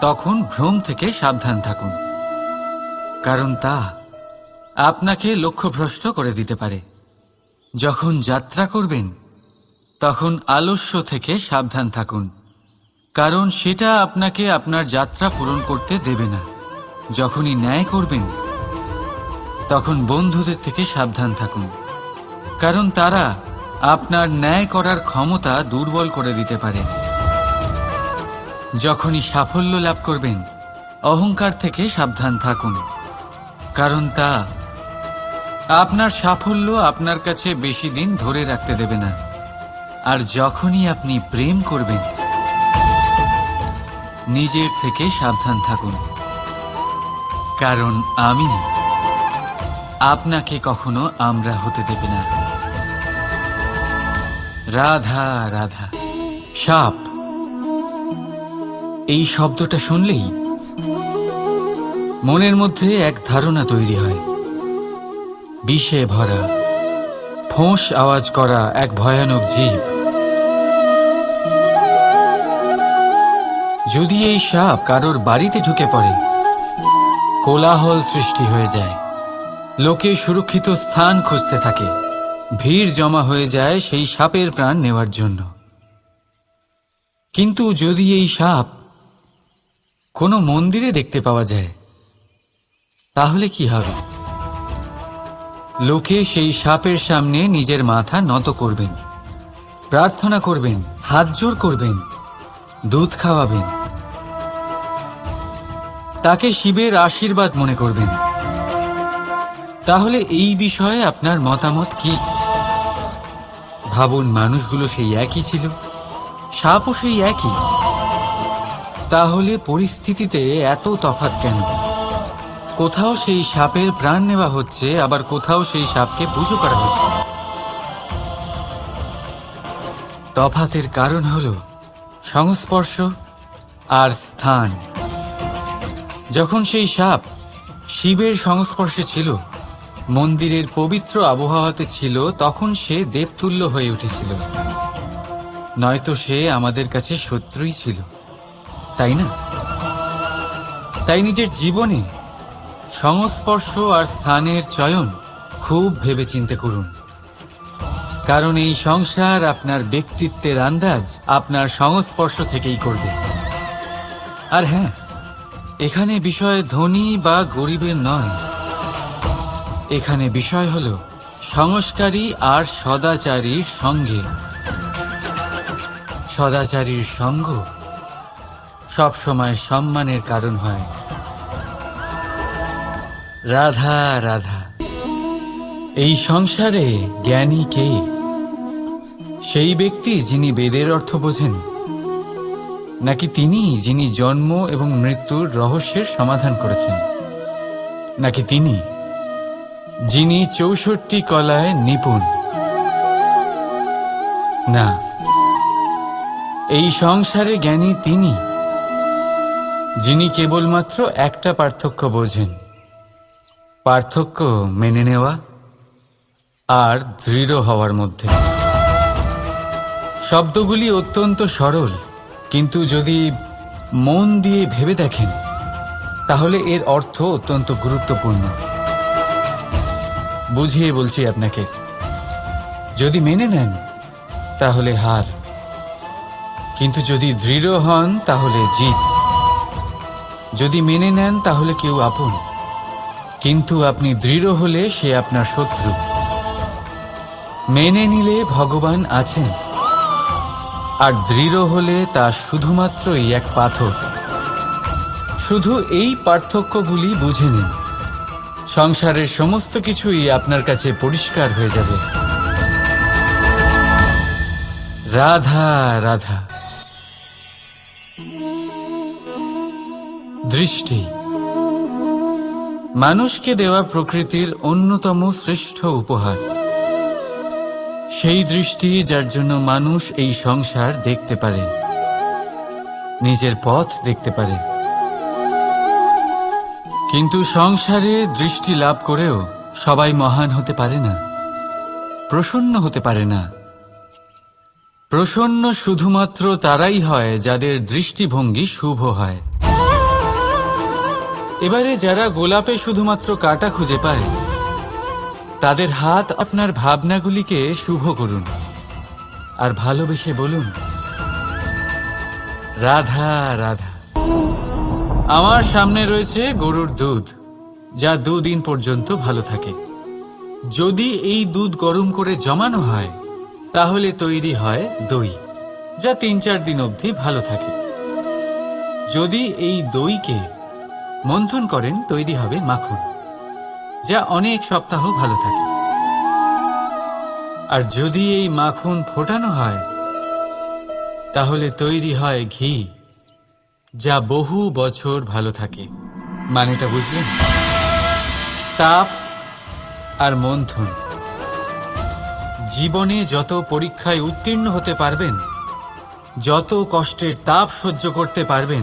তখন ভ্রম থেকে সাবধান থাকুন। কারণ তা আপনাকে লক্ষ্যভ্রষ্ট করে দিতে পারে। যখন যাত্রা করবেন, তখন আলস্য থেকে সাবধান থাকুন। কারণ সেটা আপনাকে আপনার যাত্রা পূরণ করতে দেবে না। যখনই ন্যায় করবেন, তখন বন্ধুদের থেকে সাবধান থাকুন। কারণ তারা আপনার ন্যায় করার ক্ষমতা দুর্বল করে দিতে পারে। যখনই সাফল্য লাভ করবেন, অহংকার থেকে সাবধান থাকুন। কারণ তা আপনার সাফল্য আপনার কাছে বেশি দিন ধরে রাখতে দেবে না। আর যখনই আপনি প্রেম করবেন, নিজের থেকে সাবধান থাকুন। কারণ আমি আপনাকে কখনো আমরা হতে দেবে না। রাধা রাধা, সাপ। এই শব্দটা শুনলেই মনের মধ্যে এক ধারণা তৈরি হয়। বিষে ভরা, ফোঁস আওয়াজ করা এক ভয়ানক জীব। যদি এই সাপ কারোর বাড়িতে ঢুকে পড়ে, কোলাহল সৃষ্টি হয়ে যায়। লোকে সুরক্ষিত স্থান খুঁজতে থাকে। ভিড় জমা হয়ে যায় সেই সাপের প্রাণ নেওয়ার জন্য। কিন্তু যদি এই সাপ কোনো মন্দিরে দেখতে পাওয়া যায়। তাহলে কি হবে? লোকে সেই সাপের সামনে নিজের মাথা নত করবেন, প্রার্থনা করবেন, হাত জোর করবেন, দুধ খাওয়াবেন। তাকে শিবের আশীর্বাদ মনে করবেন। তাহলে এই বিষয়ে আপনার মতামত কি? ভাবুন, মানুষগুলো সেই একই ছিল, সাপও সেই একই। তাহলে পরিস্থিতিতে এত তফাত কেন? কোথাও সেই সাপের প্রাণ নেওয়া হচ্ছে, আবার কোথাও সেই সাপকে পুজো করা হচ্ছে। তফাতের কারণ হল সংস্পর্শ আর স্থান। যখন সেই সাপ শিবের সংস্পর্শে ছিল, মন্দিরের পবিত্র আবহাওয়াতে ছিল, তখন সে দেবতুল্য হয়ে উঠেছিল। নয়তো সে আমাদের কাছে শত্রুই ছিল। তাই না? তাই নিজের জীবনে সংস্পর্শ আর স্থানের চয়ন খুব ভেবে চিন্তে করুন। কারণ এই সংসার আপনার ব্যক্তিত্বের আন্দাজ আপনার সংস্পর্শ থেকেই করবে। আর হ্যাঁ এখানে বিষয় ধনী বা গরিবের নয়। এখানে বিষয় হল সংস্কারী আর সদাচারীর সঙ্গে। সদাচারীর সঙ্গ সবসময় সম্মানের কারণ হয়। রাধা রাধা। এই সংসারে জ্ঞানী কে? সেই ব্যক্তি যিনি বেদের অর্থ বোঝেন, নাকি তিনি যিনি জন্ম এবং মৃত্যুর রহস্যের সমাধান করেছেন? নাকি তিনি যিনি চৌষট্টি কলায় নিপুণ? না। এই সংসারে জ্ঞানী তিনি। যিনি কেবলমাত্র একটা পার্থক্য বোঝেন, পার্থক্য মেনে নেওয়া আর দৃঢ় হওয়ার মধ্যে। শব্দগুলি অত্যন্ত সরল, কিন্তু যদি মন দিয়ে ভেবে দেখেন, তাহলে এর অর্থ অত্যন্ত গুরুত্বপূর্ণ। বুঝিয়ে বলছি আপনাকে, যদি মেনে নেন, তাহলে হার। কিন্তু যদি দৃঢ় হন, তাহলে জিত। যদি মেনে নেন, তাহলে কেউ আপন। কিন্তু আপনি দৃঢ় হলে সে আপনার শত্রু। মেনে নিলে ভগবান আছেন। আর দৃঢ় হলে তা শুধুমাত্রই এক পাথর। শুধু এই পার্থক্যগুলি বুঝে নিন। সংসারের সমস্ত কিছুই আপনার কাছে পরিষ্কার হয়ে যাবে। রাধা রাধা। দৃষ্টি। মানুষকে দেওয়া প্রকৃতির অন্যতম শ্রেষ্ঠ উপহার। সেই দৃষ্টি যার জন্য মানুষ এই সংসার দেখতে পারে, নিজের পথ দেখতে পারে। কিন্তু সংসারে দৃষ্টি লাভ করেও সবাই মহান হতে পারে না, প্রসন্ন হতে পারে না। প্রসন্ন শুধুমাত্র তারাই হয় যাদের দৃষ্টিভঙ্গি শুভ হয়। এবারে যারা গোলাপে শুধুমাত্র কাটা খুঁজে পায়, তাদের হাত আপনার ভাবনাগুলিকে শুভ করুন। আর ভালোবেসে বলুন, রাধা রাধা। আমার সামনে রয়েছে গরুর দুধ, যা দুদিন পর্যন্ত ভালো থাকে। যদি এই দুধ গরম করে জমানো হয়, তাহলে তৈরি হয় দই, যা তিন চার দিন অবধি ভালো থাকে। যদি এই দইকে মন্থন করেন, তৈরি হবে মাখন, যা অনেক সপ্তাহ ভালো থাকে। আর যদি এই মাখন ফোটানো হয়, তাহলে তৈরি হয় ঘি, যা বহু বছর ভালো থাকে। মানেটা বুঝলেন? তাপ আর মন্থন। জীবনে যত পরীক্ষায় উত্তীর্ণ হতে পারবেন, যত কষ্টের তাপ সহ্য করতে পারবেন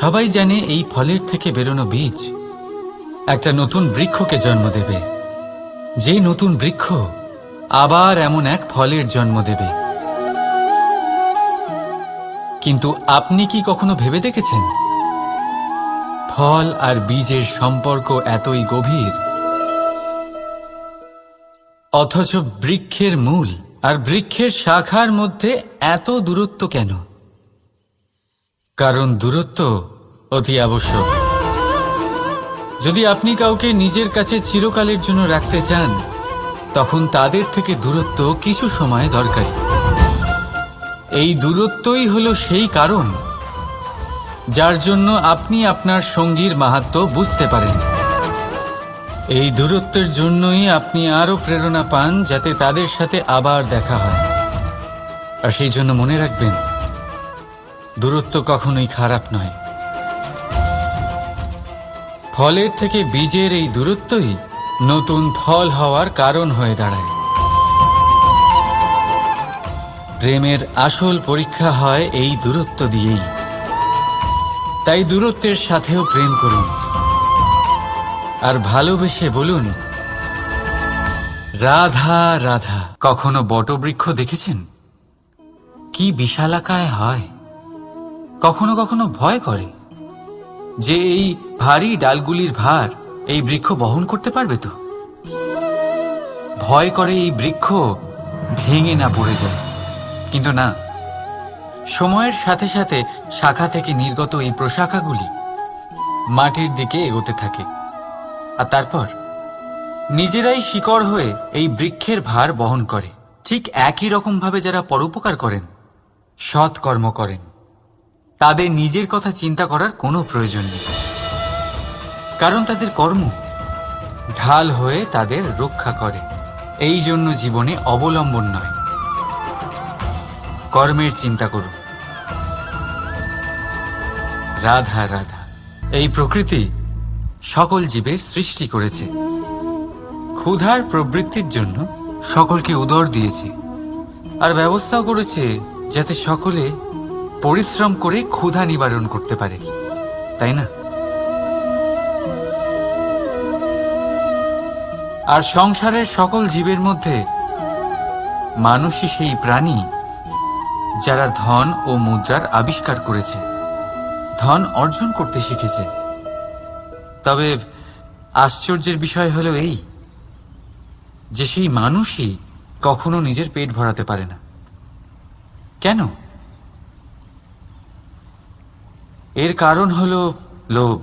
সবাই জানে এই ফলের থেকে বেরোনো বীজ। একটা নতুন বৃক্ষকে জন্ম দেবে। যে নতুন বৃক্ষ আবার এমন এক ফলের জন্ম দেবে। কিন্তু আপনি কি কখনো ভেবে দেখেছেন? ফল আর বীজের সম্পর্ক এতই গভীর। অথচ বৃক্ষের মূল আর বৃক্ষের শাখার মধ্যে এত দূরত্ব কেন? কারণ দূরত্ব অতি আবশ্যক। যদি আপনি কাউকে নিজের কাছে চিরকালের জন্য রাখতে চান, তখন তাদের থেকে দূরত্ব কিছু সময় দরকারি। এই দূরত্বই হলো সেই কারণ যার জন্য আপনি আপনার সঙ্গীর মাহাত্ম বুঝতে পারেন। এই দূরত্বের জন্যই আপনি আরও প্রেরণা পান যাতে তাদের সাথে আবার দেখা হয়। আর সেই জন্য মনে রাখবেন, দূরত্ব কখনোই খারাপ নয়। ফলের থেকে বীজের এই দূরত্বই নতুন ফল হওয়ার কারণ হয়ে দাঁড়ায়। প্রেমের আসল পরীক্ষা হয় এই দূরত্ব দিয়েই। তাই দূরত্বের সাথেও প্রেম করুন। আর ভালোবেসে বলুন, রাধা রাধা। কখনো বটবৃক্ষ দেখেছেন? কি বিশালাকায় হয়। কখনো কখনো ভয় করে। যে এই ভারী ডালগুলির ভার এই বৃক্ষ বহন করতে পারবে তো? ভয় করে এই বৃক্ষ ভেঙে না পড়ে যায়। কিন্তু না, সময়ের সাথে সাথে শাখা থেকে নির্গত এই প্রশাখাগুলি মাটির দিকে এগোতে থাকে। আর তারপর নিজেরাই শিকড় হয়ে এই বৃক্ষের ভার বহন করে। ঠিক একই রকমভাবে যারা পরোপকার করেন, সৎকর্ম করেন। তাদের নিজের কথা চিন্তা করার কোনো প্রয়োজন নেই। কারণ তাদের কর্ম ঢাল হয়ে তাদের রক্ষা করে। এই জন্য জীবনে অবলম্বন নয়। কর্মের চিন্তা করুন। রাধা রাধা, এই প্রকৃতি সকল জীবের সৃষ্টি করেছে। ক্ষুধার প্রবৃত্তির জন্য সকলকে উদর দিয়েছে। আর ব্যবস্থাও করেছে যাতে সকলে পরিশ্রম করে ক্ষুধা নিবারণ করতে পারে, তাই না? আর সংসারের সকল জীবের মধ্যে মানুষই সেই প্রাণী যারা ধন ও মুদ্রার আবিষ্কার করেছে, ধন অর্জন করতে শিখেছে। তবে আশ্চর্যের বিষয় হলো এই, যে সেই মানুষই কখনো নিজের পেট ভরাতে পারে না। কেন? এর কারণ হল লোভ।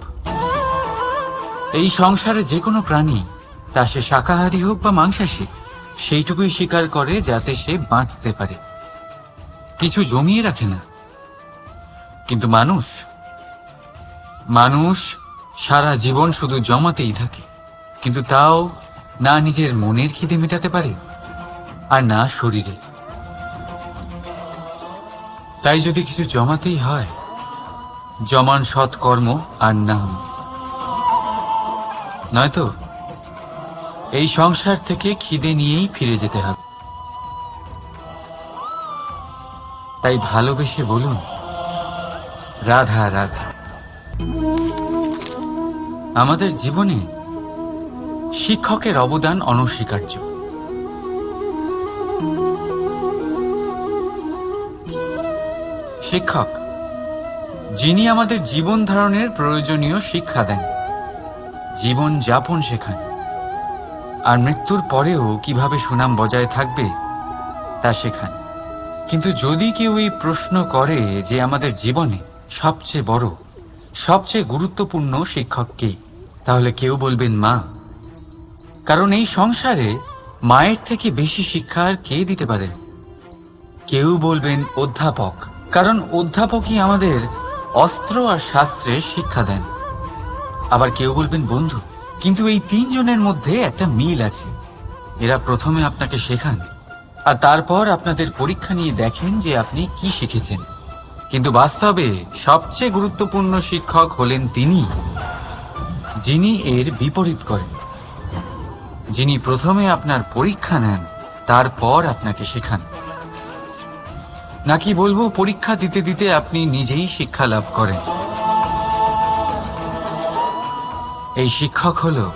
এই সংসারে যে কোনো প্রাণী, তা সে শাকাহারী হোক বা মাংসাশী, সেইটুকুই স্বীকার করে যাতে সে বাঁচতে পারে। কিছু জমিয়ে রাখে না। কিন্তু মানুষ মানুষ সারা জীবন শুধু জমাতেই থাকে। কিন্তু তাও না নিজের মনের খিদে মেটাতে পারে, আর না শরীরে। তাই যদি কিছু জমাতেই হয় জমান সৎকর্ম আর নাম। নয়তো, এই সংসার থেকে খিদে নিয়েই ফিরে যেতে হবে। তাই ভালোবেসে বলুন, রাধা রাধা। আমাদের জীবনে শিক্ষকের অবদান অনস্বীকার্য। শিক্ষক যিনি আমাদের জীবন ধারণের প্রয়োজনীয় শিক্ষা দেন। জীবন যাপন শেখান। আর মৃত্যুর পরেও কীভাবে সুনাম বজায় থাকবে, তা শেখান। কিন্তু যদি কেউ এই প্রশ্ন করে যে আমাদের জীবনে সবচেয়ে বড়, সবচেয়ে গুরুত্বপূর্ণ শিক্ষক কে, তাহলে কেউ বলবেন মা। কারণ এই সংসারে মায়ের থেকে বেশি শিক্ষা আর কে দিতে পারে? কেউ বলবেন অধ্যাপক। কারণ অধ্যাপকই আমাদের অস্ত্র আর শাস্ত্রের শিক্ষা দেন। আবার কেউ বলবেন, বন্ধু, কিন্তু এই তিনজনের মধ্যে একটা মিল আছে। এরা প্রথমে আপনাকে শেখান, আর তারপর আপনাদের পরীক্ষা নিয়ে দেখেন যে আপনি কি শিখেছেন। কিন্তু বাস্তবে সবচেয়ে গুরুত্বপূর্ণ শিক্ষক হলেন তিনি, যিনি এর বিপরীত করেন। যিনি প্রথমে আপনার পরীক্ষা নেন, তারপর আপনাকে শেখান। নাকি বলব, পরীক্ষা দিতে দিতে আপনি নিজেই শিক্ষা লাভ করেন? এই শিক্ষক হল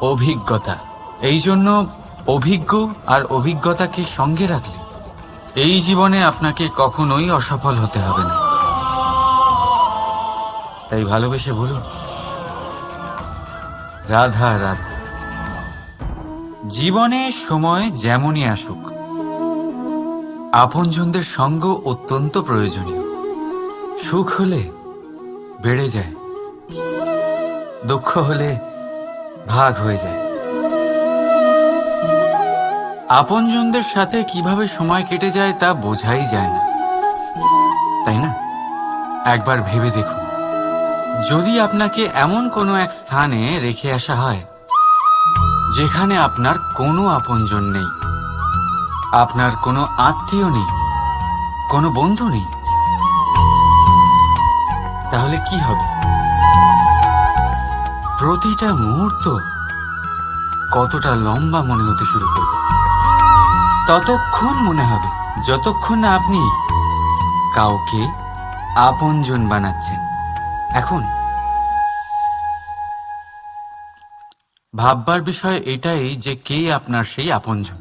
অভিজ্ঞতা। এই জন্য অভিজ্ঞ আর অভিজ্ঞতাকে সঙ্গে রাখলে এই জীবনে আপনাকে কখনোই অসফল হতে হবে না। তাই ভালোবেসে বলুন, রাধা রাধা। জীবনে সময় যেমনই আসুক আপনজনদের সঙ্গ অত্যন্ত প্রয়োজনীয়। সুখ হলে বেড়ে যায়। দুঃখ হলে ভাগ হয়ে যায়। আপনজনদের সাথে কীভাবে সময় কেটে যায় তা বোঝাই যায় না। তাই না? একবার ভেবে দেখুন। যদি আপনাকে এমন কোনো এক স্থানে রেখে আসা হয়, যেখানে আপনার কোনো আপনজন নেই আপনার কোনো আত্মীয় নেই? কোনো বন্ধু নেই? তাহলে কি হবে? প্রতিটা মুহূর্ত কতটা লম্বা মনে হতে শুরু করবে? ততক্ষণ মনে হবে যতক্ষণ না আপনি কাউকে আপনজন বানাচ্ছেন। এখন ভাববার বিষয় এটাই যে কে আপনার সেই আপনজন।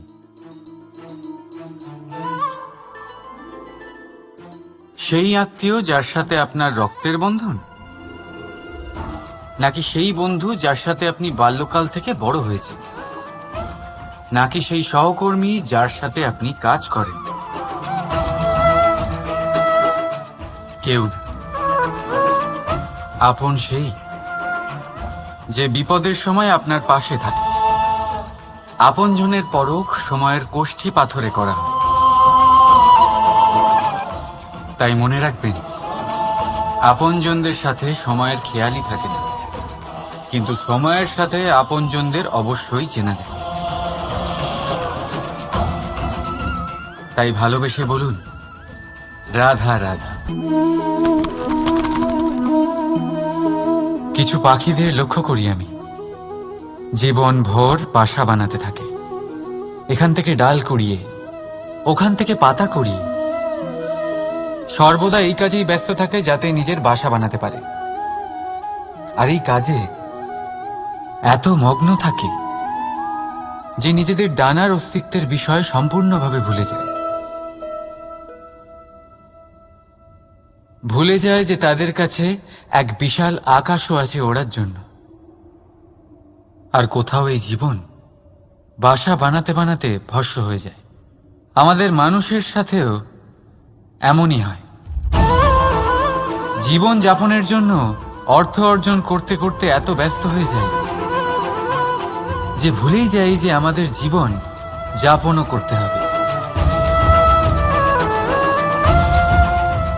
সেই আত্মীয় যার সাথে আপনার রক্তের বন্ধন? নাকি সেই বন্ধু যার সাথে আপনি বাল্যকাল থেকে বড় হয়েছে নাকি সেই সহকর্মী যার সাথে আপনি কাজ করেন? কেউ আপন সেই, যে বিপদের সময় আপনার পাশে থাকে। আপনজনের পরখ সময়ের কোষ্ঠী পাথরে করা হয়। তাই মনে রাখবেন, আপনজনদের সাথে সময়ের খেয়ালই থাকে না। কিন্তু সময়ের সাথে আপনজনদের অবশ্যই চেনা যায়। তাই ভালোবেসে বলুন, রাধা রাধা। কিছু পাখিদের লক্ষ্য করি আমি। জীবন ভোর বাসা বানাতে থাকে। এখান থেকে ডাল কুড়িয়ে, ওখান থেকে পাতা কুড়িয়ে সর্বদা এই কাজেই ব্যস্ত থাকে যাতে নিজের বাসা বানাতে পারে। আর এই কাজে এত মগ্ন থাকে যে নিজেদের ডানার অস্তিত্বের বিষয় সম্পূর্ণভাবে ভুলে যায়। ভুলে যায় যে তাদের কাছে এক বিশাল আকাশও আছে ওড়ার জন্য। আর কোথাও এই জীবন বাসা বানাতে বানাতে ভস্য হয়ে যায়। আমাদের মানুষের সাথেও এমনই হয়। জীবন যাপনের জন্য অর্থ অর্জন করতে করতে এত ব্যস্ত হয়ে যায়। যে ভুলেই যাই যে আমাদের জীবন যাপনও করতে হবে।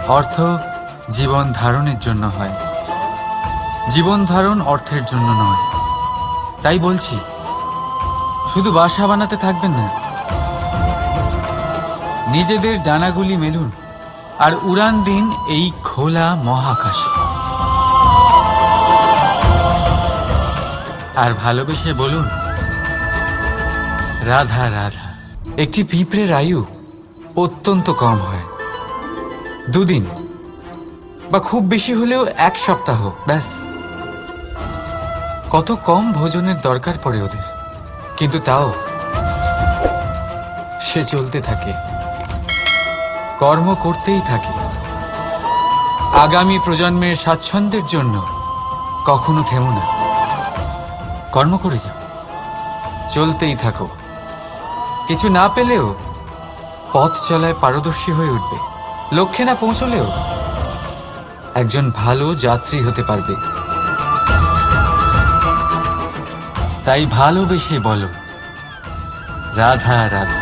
অর্থ জীবন ধারণের জন্য হয়। জীবন ধারণ অর্থের জন্য নয়। তাই বলছি, শুধু বাসা বানাতে থাকবেন না। নিজেদের ডানাগুলি মেলুন। আর উড়ান দিন এই খোলা মহাকাশে। আর ভালোবেসে বলুন, রাধা রাধা, একটি পিঁপড়ের আয়ু অত্যন্ত কম হয়। দুদিন, বা খুব বেশি হলেও এক সপ্তাহ, ব্যাস। কত কম ভোজনের দরকার পড়ে ওদের, কিন্তু তাও সে চলতে থাকে। কর্ম করতেই থাকে। আগামী প্রজন্মের স্বাচ্ছন্দ্যের জন্য কখনো থেমো না। কর্ম করে যাও। চলতেই থাকো। কিছু না পেলেও পথ চলায় পারদর্শী হয়ে উঠবে। লক্ষ্যে না পৌঁছলেও একজন ভালো যাত্রী হতে পারবে। তাই ভালোবেসে বলো, রাধা রাধা।